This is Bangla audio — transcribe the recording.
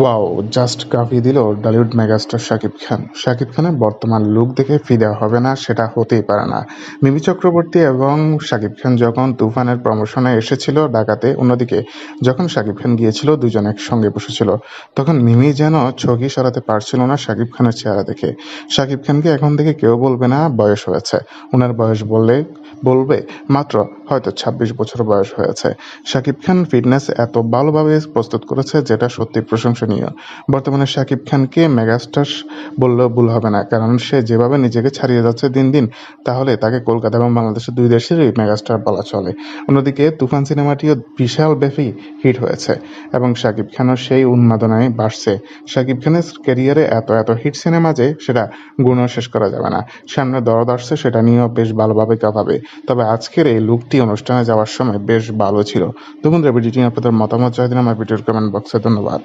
ওয়াও, জাস্ট কাঁপিয়ে দিল টলিউড মেগাস্টার শাকিব খান। শাকিব খানের বর্তমান লুক দেখে ফিদা হবে না, সেটা হতেই পারে না। মিমি চক্রবর্তী এবং শাকিব খান যখন তুফানের প্রমোশনে এসেছিল ঢাকাতে, অন্যদিকে যখন শাকিব খান গিয়েছিল, দুজন একসঙ্গে বসেছিল, তখন মিমি যেন ছবি সরাতে পারছিল না শাকিব খানের চেহারা দেখে। শাকিব খানকে এখন থেকে কেউ বলবে না বয়স হয়েছে। ওনার বয়স বললে, বলবে মাত্র হয়তো ছাব্বিশ বছর বয়স হয়েছে। শাকিব খান ফিটনেস এত ভালোভাবে প্রস্তুত করেছে, যেটা সত্যি প্রশংসনীয় বর্তমানে শাকিব খানকে মেগাস্টার বললেও ভুল হবে না, কারণ সে যেভাবে নিজেকে ছাড়িয়ে যাচ্ছে দিন দিন, তাহলে তাকে কলকাতা এবং বাংলাদেশের দুই দেশেরই মেগাস্টার বলা চলে। অন্যদিকে তুফান সিনেমাটিও বিশাল ব্যাপী হিট হয়েছে, এবং শাকিব খানও সেই উন্মাদনায় বাড়ছে। শাকিব খানের ক্যারিয়ারে এত এত হিট সিনেমা যে সেটা গুণও শেষ করা যাবে না। সামনে দরদ আসছে সেটা নিয়েও বেশ ভালোভাবে কাঁপাবে তবে আজকের এই লুকটি অনুষ্ঠানে যাওয়ার সময় বেশ ভালো ছিল। তো বন্ধুরা ভিডিওটি নিয়ে আপনাদের মতামত চাই দিন আমার ভিডিওর কমেন্ট বক্সে ধন্যবাদ।